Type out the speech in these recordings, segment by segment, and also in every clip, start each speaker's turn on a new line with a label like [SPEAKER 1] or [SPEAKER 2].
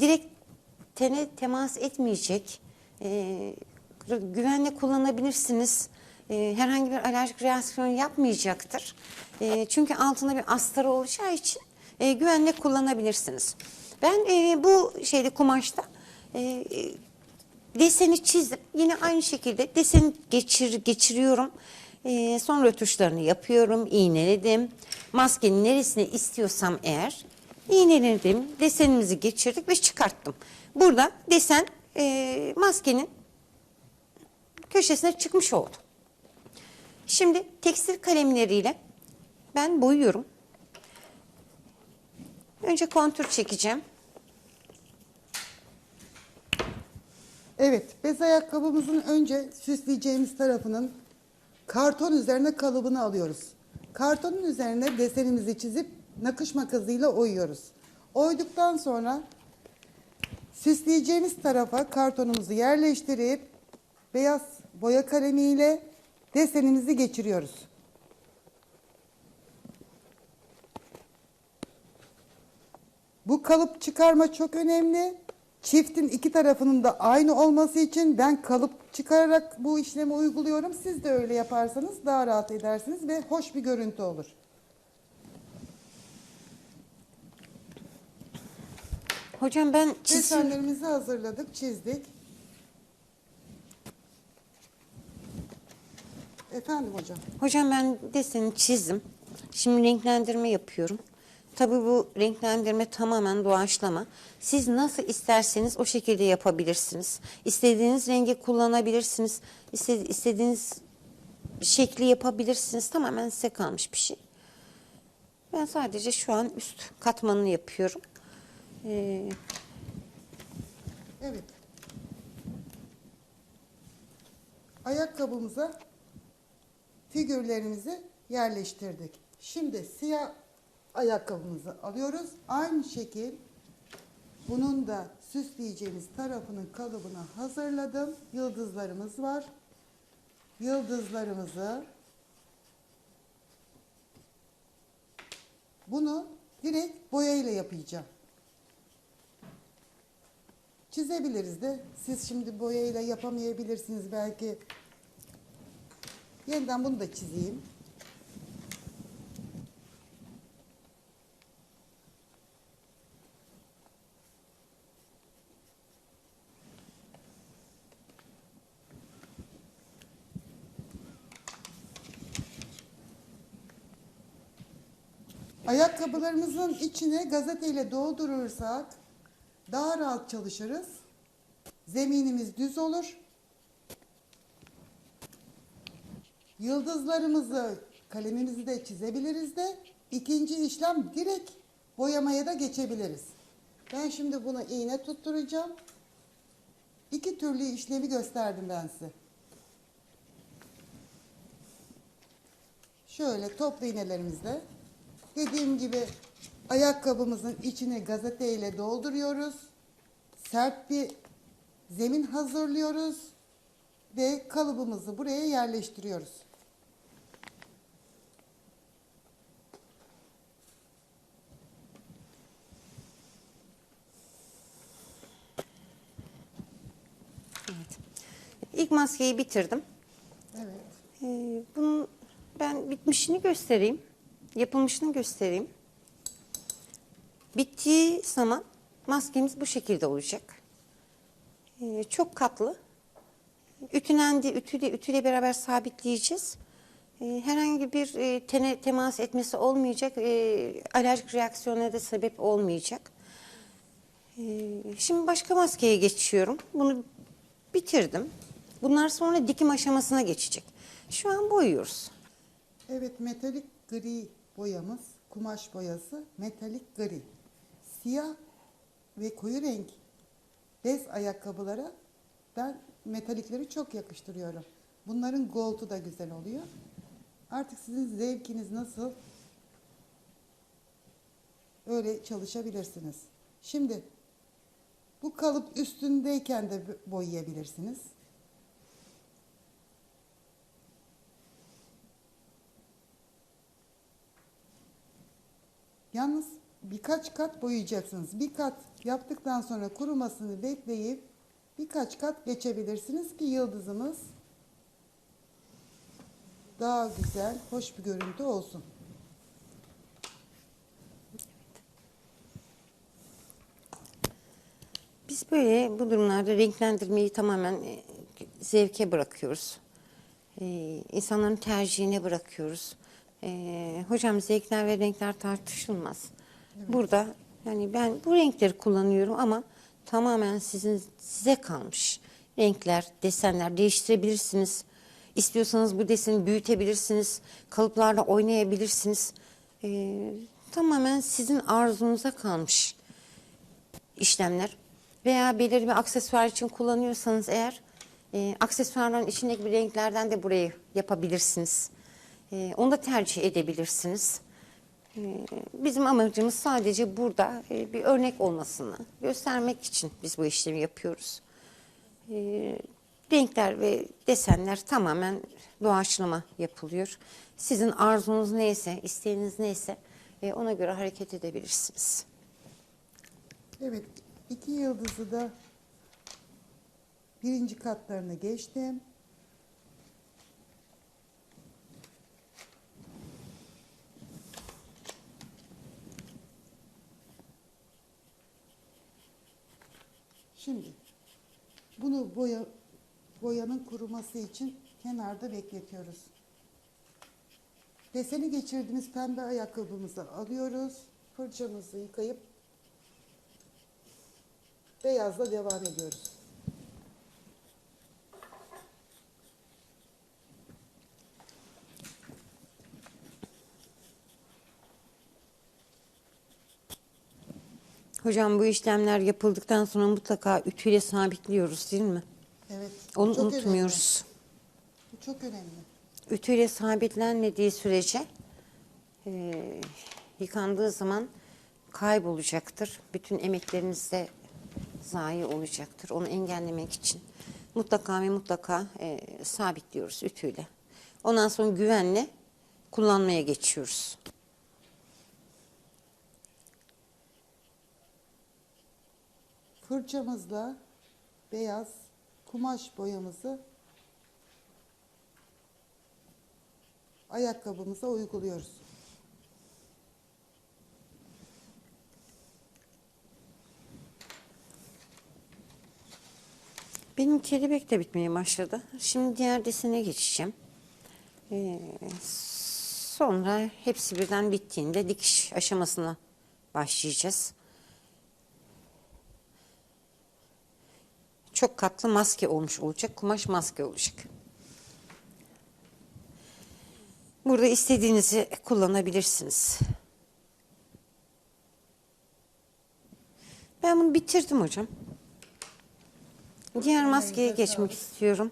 [SPEAKER 1] direkt tene temas etmeyecek. E, güvenle kullanabilirsiniz. E, herhangi bir alerjik reaksiyon yapmayacaktır. E, çünkü altında bir astarı olacağı için e, güvenle kullanabilirsiniz. Ben e, bu şeyde kumaşta e, e, deseni çizdim. Yine aynı şekilde deseni geçir, geçiriyorum. E, sonra rötuşlarını yapıyorum. iğneledim. Maskenin neresine istiyorsam eğer iğneledim. Desenimizi geçirdik ve çıkarttım. Burada desen e, maskenin köşesine çıkmış oldu. Şimdi tekstil kalemleriyle ben boyuyorum. Önce kontür çekeceğim.
[SPEAKER 2] Evet, bez ayakkabımızın önce süsleyeceğimiz tarafının karton üzerine kalıbını alıyoruz. Kartonun üzerine desenimizi çizip nakış makasıyla oyuyoruz. Oyduktan sonra süsleyeceğimiz tarafa kartonumuzu yerleştirip beyaz boya kalemiyle desenimizi geçiriyoruz. Bu kalıp çıkarma çok önemli. Çiftin iki tarafının da aynı olması için ben kalıp çıkararak bu işlemi uyguluyorum. Siz de öyle yaparsanız daha rahat edersiniz ve hoş bir görüntü olur.
[SPEAKER 1] Hocam ben çizim...
[SPEAKER 2] Desenlerimizi hazırladık, çizdik. Efendim hocam.
[SPEAKER 1] Hocam ben deseni çizdim. Şimdi renklendirme yapıyorum. Tabii bu renklendirme tamamen doğaçlama. Siz nasıl isterseniz o şekilde yapabilirsiniz. İstediğiniz rengi kullanabilirsiniz. İste- istediğiniz şekli yapabilirsiniz. Tamamen size kalmış bir şey. Ben sadece şu an üst katmanını yapıyorum. Ee,
[SPEAKER 2] Evet. Ayakkabımıza figürlerimizi yerleştirdik. Şimdi siyah ayakkabımızı alıyoruz. Aynı şekil bunun da süsleyeceğimiz tarafının kalıbını hazırladım. Yıldızlarımız var. Yıldızlarımızı bunu direkt boyayla yapacağım. Çizebiliriz de. Siz şimdi boyayla yapamayabilirsiniz belki. Yeniden bunu da çizeyim. Ayakkabılarımızın içine gazeteyle doldurursak daha rahat çalışırız. Zeminimiz düz olur. Yıldızlarımızı kalemimizi de çizebiliriz de ikinci işlem direkt boyamaya da geçebiliriz. Ben şimdi buna iğne tutturacağım. İki türlü işlemi gösterdim ben size. Şöyle toplu iğnelerimizle dediğim gibi ayakkabımızın içine gazeteyle dolduruyoruz. Sert bir zemin hazırlıyoruz ve kalıbımızı buraya yerleştiriyoruz.
[SPEAKER 1] evet. İlk maskeyi bitirdim.
[SPEAKER 2] Evet.
[SPEAKER 1] Ee, bunun ben bitmişini göstereyim. Yapılmışını göstereyim. Bittiği zaman maskemiz bu şekilde olacak. Ee, çok katlı. Ütülendi, ütüyle, ütüyle beraber sabitleyeceğiz. Ee, herhangi bir e, tene temas etmesi olmayacak. E, alerjik reaksiyona da sebep olmayacak. Ee, şimdi başka maskeye geçiyorum. Bunu bitirdim. Bunlar sonra dikim aşamasına geçecek. Şu an boyuyoruz.
[SPEAKER 2] Evet metalik gri boyamız, kumaş boyası metalik gri. Siyah ve koyu renk bez ayakkabılara ben metalikleri çok yakıştırıyorum. Bunların gold'u da güzel oluyor. Artık sizin zevkiniz nasıl? Öyle çalışabilirsiniz. Şimdi bu kalıp üstündeyken de boyayabilirsiniz. Yalnız birkaç kat boyayacaksınız. Bir kat yaptıktan sonra kurumasını bekleyip birkaç kat geçebilirsiniz ki yıldızımız daha güzel, hoş bir görüntü olsun.
[SPEAKER 1] Biz böyle bu durumlarda renklendirmeyi tamamen e, zevke bırakıyoruz. E, insanların tercihine bırakıyoruz. E, hocam zevkler ve renkler tartışılmaz. Burada yani ben bu renkleri kullanıyorum ama tamamen sizin size kalmış. Renkler, desenler değiştirebilirsiniz. İstiyorsanız bu deseni büyütebilirsiniz. Kalıplarla oynayabilirsiniz. E, tamamen sizin arzunuza kalmış işlemler veya belirli bir aksesuar için kullanıyorsanız eğer e, aksesuarların içindeki bir renklerden de burayı yapabilirsiniz. E, onu da tercih edebilirsiniz. E, bizim amacımız sadece burada e, bir örnek olmasını göstermek için biz bu işlemi yapıyoruz. Renkler ve desenler tamamen doğaçlama yapılıyor. Sizin arzunuz neyse, isteğiniz neyse e, ona göre hareket edebilirsiniz.
[SPEAKER 2] Evet, iki yıldızı da birinci katlarını geçtim. Şimdi bunu boya boyanın kuruması için kenarda bekletiyoruz. Deseni geçirdiğimiz pembe ayakkabımızı alıyoruz. Fırçamızı yıkayıp beyazla devam ediyoruz.
[SPEAKER 1] Hocam bu işlemler yapıldıktan sonra mutlaka ütüyle sabitliyoruz değil mi?
[SPEAKER 2] Evet.
[SPEAKER 1] Onu
[SPEAKER 2] çok
[SPEAKER 1] unutmuyoruz.
[SPEAKER 2] Önemli. Bu çok önemli.
[SPEAKER 1] Ütüyle sabitlenmediği sürece e, yıkandığı zaman kaybolacaktır. Bütün emekleriniz de zayi olacaktır. Onu engellemek için mutlaka ve mutlaka e, sabitliyoruz ütüyle. Ondan sonra güvenle kullanmaya geçiyoruz.
[SPEAKER 2] Fırçamızla beyaz kumaş boyamızı ayakkabımıza uyguluyoruz.
[SPEAKER 1] Benim kelebek de bitmeye başladı. Şimdi diğer desene geçeceğim. Ee, sonra hepsi birden bittiğinde dikiş aşamasına başlayacağız. Çok katlı maske olmuş olacak. Kumaş maske olacak. Burada istediğinizi kullanabilirsiniz. Ben bunu bitirdim hocam. Diğer maskeye geçmek istiyorum.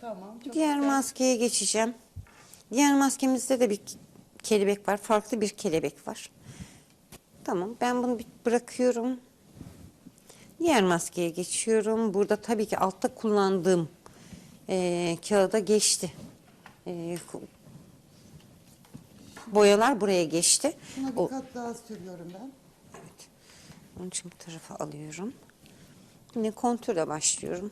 [SPEAKER 2] Tamam.
[SPEAKER 1] Diğer maskeye geçeceğim. Diğer maskemizde de bir kelebek var. Farklı bir kelebek var. Tamam ben bunu bırakıyorum. Diğer maskeye geçiyorum. Burada tabii ki altta kullandığım eee kağıda geçti. Ku- boyalar buraya geçti.
[SPEAKER 2] Şuna bir
[SPEAKER 1] O-
[SPEAKER 2] kat daha sürüyorum ben.
[SPEAKER 1] Evet. Onun için bu tarafa alıyorum. Yine kontürle başlıyorum.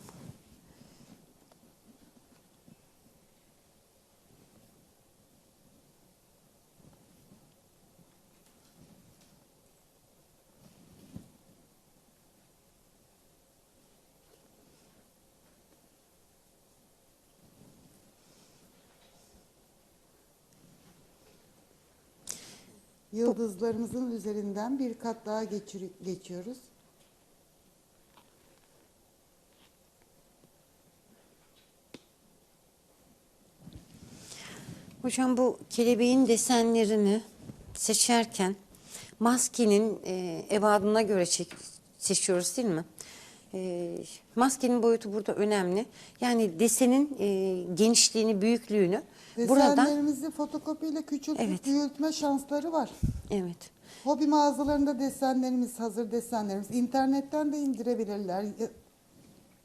[SPEAKER 2] Yıldızlarımızın üzerinden bir kat daha geçiyoruz.
[SPEAKER 1] Hocam bu kelebeğin desenlerini seçerken maskenin e, ebadına göre çek, seçiyoruz değil mi? E, maskenin boyutu burada önemli. Yani desenin e, genişliğini, büyüklüğünü
[SPEAKER 2] Desenlerimizi fotokopiyle küçültüp
[SPEAKER 1] Evet.
[SPEAKER 2] büyütme şansları var.
[SPEAKER 1] evet
[SPEAKER 2] Hobi mağazalarında desenlerimiz, hazır desenlerimiz internetten de indirebilirler.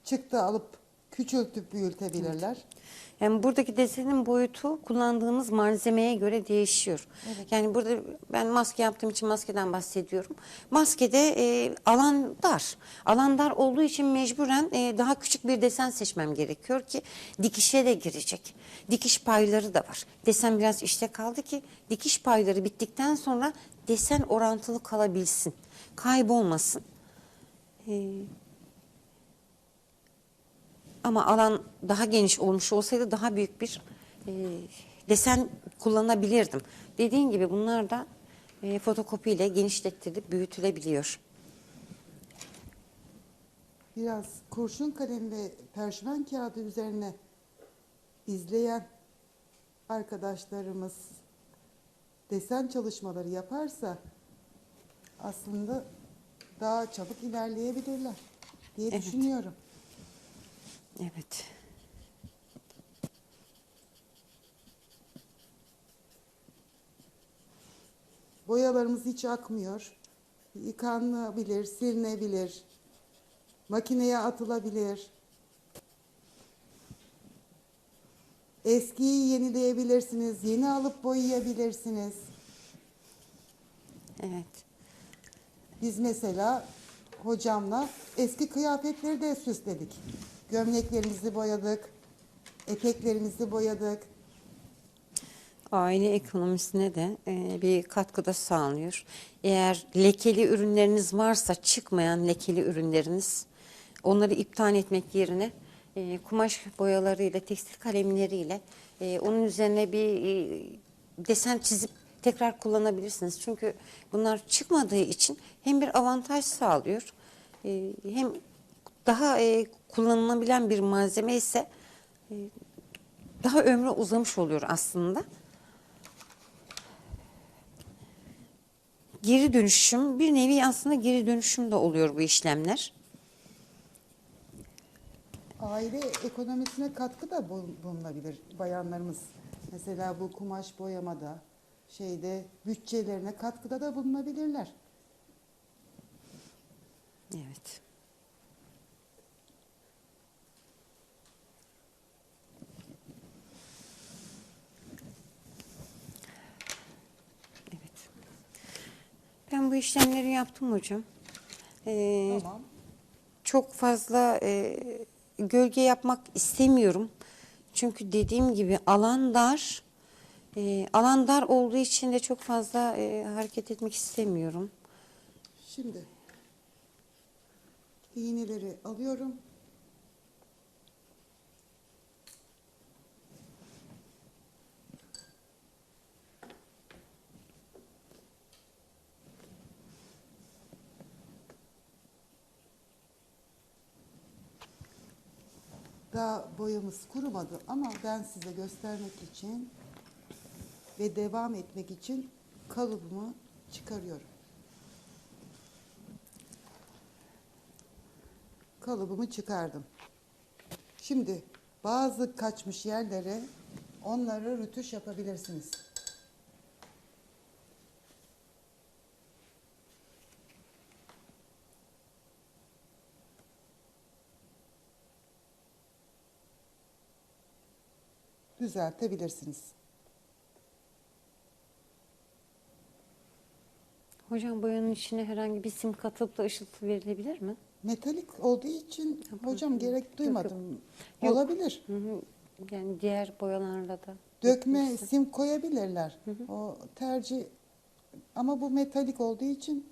[SPEAKER 2] Çıktı alıp küçültüp büyütebilirler.
[SPEAKER 1] Yani buradaki desenin boyutu kullandığımız malzemeye göre değişiyor. Yani burada ben maske yaptığım için maskeden bahsediyorum. Maskede e, alan dar. Alan dar olduğu için mecburen e, daha küçük bir desen seçmem gerekiyor ki dikişe de girecek. Dikiş payları da var. Desen biraz işte kaldı ki dikiş payları bittikten sonra desen orantılı kalabilsin. Kaybolmasın. E, ama alan daha geniş olmuş olsaydı daha büyük bir e, desen kullanabilirdim. Dediğin gibi bunlar da e, fotokopiyle genişlettirilip büyütülebiliyor.
[SPEAKER 2] Biraz kurşun kalem ve perşvan kağıdı üzerine izleyen arkadaşlarımız desen çalışmaları yaparsa aslında daha çabuk ilerleyebilirler diye
[SPEAKER 1] Evet.
[SPEAKER 2] düşünüyorum.
[SPEAKER 1] Evet.
[SPEAKER 2] Boyalarımız hiç akmıyor. Yıkanabilir, silinebilir. Makineye atılabilir. Eskiyi yenileyebilirsiniz. Yeni alıp boyayabilirsiniz.
[SPEAKER 1] Evet.
[SPEAKER 2] Biz mesela hocamla eski kıyafetleri de süsledik. Gömleklerimizi boyadık. Eteklerimizi boyadık.
[SPEAKER 1] Aile ekonomisine de e, bir katkıda sağlıyor. Eğer lekeli ürünleriniz varsa çıkmayan lekeli ürünleriniz onları iptal etmek yerine e, kumaş boyalarıyla, tekstil kalemleriyle e, onun üzerine bir e, desen çizip tekrar kullanabilirsiniz. Çünkü bunlar çıkmadığı için hem bir avantaj sağlıyor e, hem daha e, kullanılabilen bir malzeme ise e, daha ömrü uzamış oluyor aslında. Geri dönüşüm bir nevi aslında geri dönüşüm de oluyor bu işlemler.
[SPEAKER 2] Aile ekonomisine katkı da bul- bulunabilir bayanlarımız. Mesela bu kumaş boyamada şeyde bütçelerine katkıda da bulunabilirler.
[SPEAKER 1] Evet. Ben bu işlemleri yaptım hocam. Ee,
[SPEAKER 2] Tamam.
[SPEAKER 1] çok fazla e, gölge yapmak istemiyorum. Çünkü dediğim gibi alan dar. E, alan dar olduğu için de çok fazla e, hareket etmek istemiyorum.
[SPEAKER 2] Şimdi iğneleri alıyorum. Daha boyamız kurumadı ama ben size göstermek için ve devam etmek için kalıbımı çıkarıyorum. kalıbımı çıkardım. Şimdi bazı kaçmış yerlere onları rütuş yapabilirsiniz. Düzeltebilirsiniz.
[SPEAKER 1] Hocam boyanın içine herhangi bir sim katılıp da ışıltı verilebilir mi?
[SPEAKER 2] Metalik olduğu için hocam gerek duymadım.
[SPEAKER 1] Yok.
[SPEAKER 2] Olabilir.
[SPEAKER 1] Hı hı. Yani diğer boyalarla da.
[SPEAKER 2] Dökme
[SPEAKER 1] yapılırsa.
[SPEAKER 2] sim koyabilirler. O tercih ama bu metalik olduğu için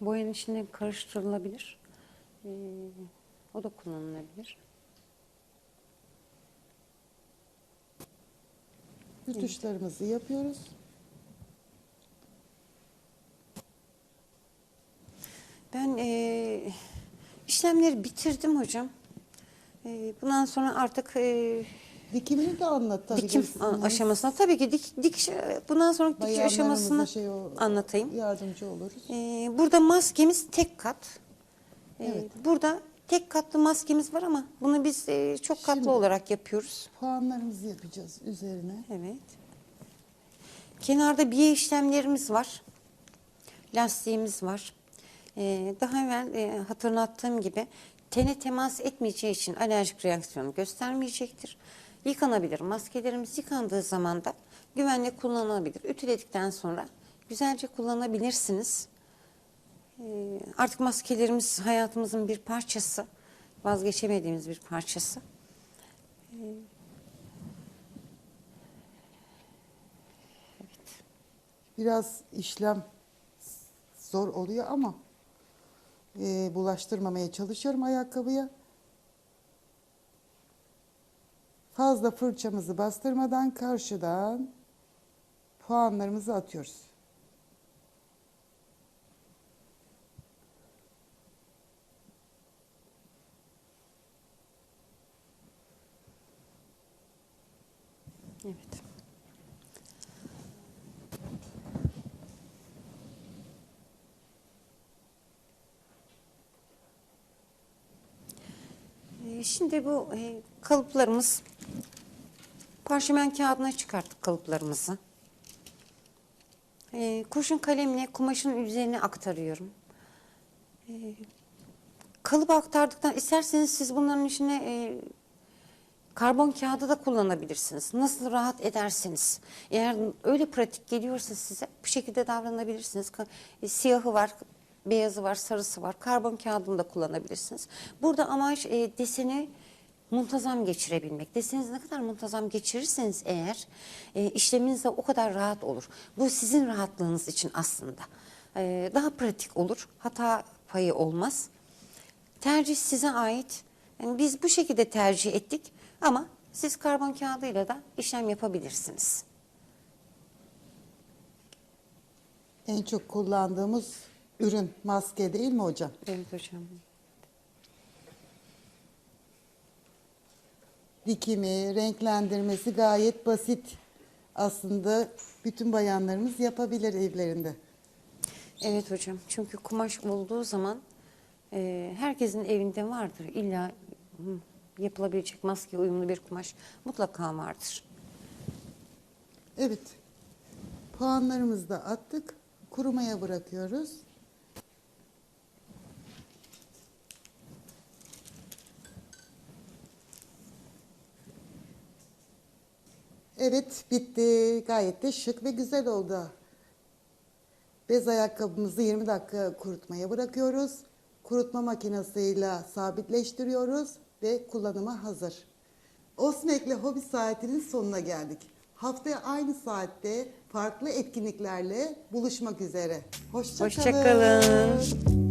[SPEAKER 1] Boyanın içine karıştırılabilir. Ee, o da kullanılabilir.
[SPEAKER 2] Rütuşlarımızı yapıyoruz.
[SPEAKER 1] Ben e, işlemleri bitirdim hocam. E, bundan sonra artık e,
[SPEAKER 2] Dikimini de anlatabilirsiniz.
[SPEAKER 1] dikim a- aşamasına tabii ki dik, dikiş bundan sonra dikiş
[SPEAKER 2] Bayanlarımıza
[SPEAKER 1] aşamasını
[SPEAKER 2] şey o-
[SPEAKER 1] anlatayım.
[SPEAKER 2] Yardımcı oluruz.
[SPEAKER 1] E, burada maskemiz tek kat. E,
[SPEAKER 2] Evet.
[SPEAKER 1] Burada tek katlı maskemiz var ama bunu biz e, çok katlı
[SPEAKER 2] Şimdi-
[SPEAKER 1] olarak yapıyoruz.
[SPEAKER 2] Puanlarımızı yapacağız üzerine.
[SPEAKER 1] Evet. Kenarda biye işlemlerimiz var. Lastiğimiz var. Ee, daha evvel e, hatırlattığım gibi tene temas etmeyeceği için alerjik reaksiyonu göstermeyecektir. Yıkanabilir. Maskelerimiz yıkandığı zaman da güvenle kullanılabilir. Ütüledikten sonra güzelce kullanabilirsiniz. Ee, Artık maskelerimiz hayatımızın bir parçası. Vazgeçemediğimiz bir parçası.
[SPEAKER 2] Biraz işlem zor oluyor ama e, bulaştırmamaya çalışıyorum ayakkabıya. Fazla fırçamızı bastırmadan karşıdan puanlarımızı atıyoruz.
[SPEAKER 1] Evet. Ee, Şimdi bu e, kalıplarımız parşömen kağıdına çıkarttık kalıplarımızı. E, kurşun kalemle kumaşın üzerine aktarıyorum. E, kalıbı aktardıktan isterseniz siz bunların içine e, Karbon kağıdı da kullanabilirsiniz. Nasıl rahat ederseniz. Eğer öyle pratik geliyorsa size bu şekilde davranabilirsiniz. E, Siyahı var, beyazı var, sarısı var. Karbon kağıdını da kullanabilirsiniz. Burada amaç e, deseni muntazam geçirebilmek. Deseninizi ne kadar muntazam geçirirseniz eğer e, işleminiz de o kadar rahat olur. Bu sizin rahatlığınız için aslında. E, daha pratik olur. Hata payı olmaz. Tercih size ait. Yani biz bu şekilde tercih ettik ama siz karbon kağıdıyla da işlem yapabilirsiniz.
[SPEAKER 2] En çok kullandığımız ürün maske değil mi hocam?
[SPEAKER 1] Evet hocam.
[SPEAKER 2] Dikimi, renklendirmesi gayet basit. Aslında bütün bayanlarımız yapabilir evlerinde.
[SPEAKER 1] Evet hocam. Çünkü kumaş olduğu zaman e, herkesin evinde vardır. İlla hı, yapılabilecek maske uyumlu bir kumaş mutlaka vardır.
[SPEAKER 2] Evet. Puanlarımızı da attık. Kurumaya bırakıyoruz. Evet bitti. Gayet de şık ve güzel oldu. Bez ayakkabımızı 20 dakika kurutmaya bırakıyoruz. Kurutma makinesiyle sabitleştiriyoruz ve kullanıma hazır. Osmek'le Hobi Saati'nin sonuna geldik. Haftaya aynı saatte farklı etkinliklerle buluşmak üzere. Hoşça
[SPEAKER 1] Hoşça kalın.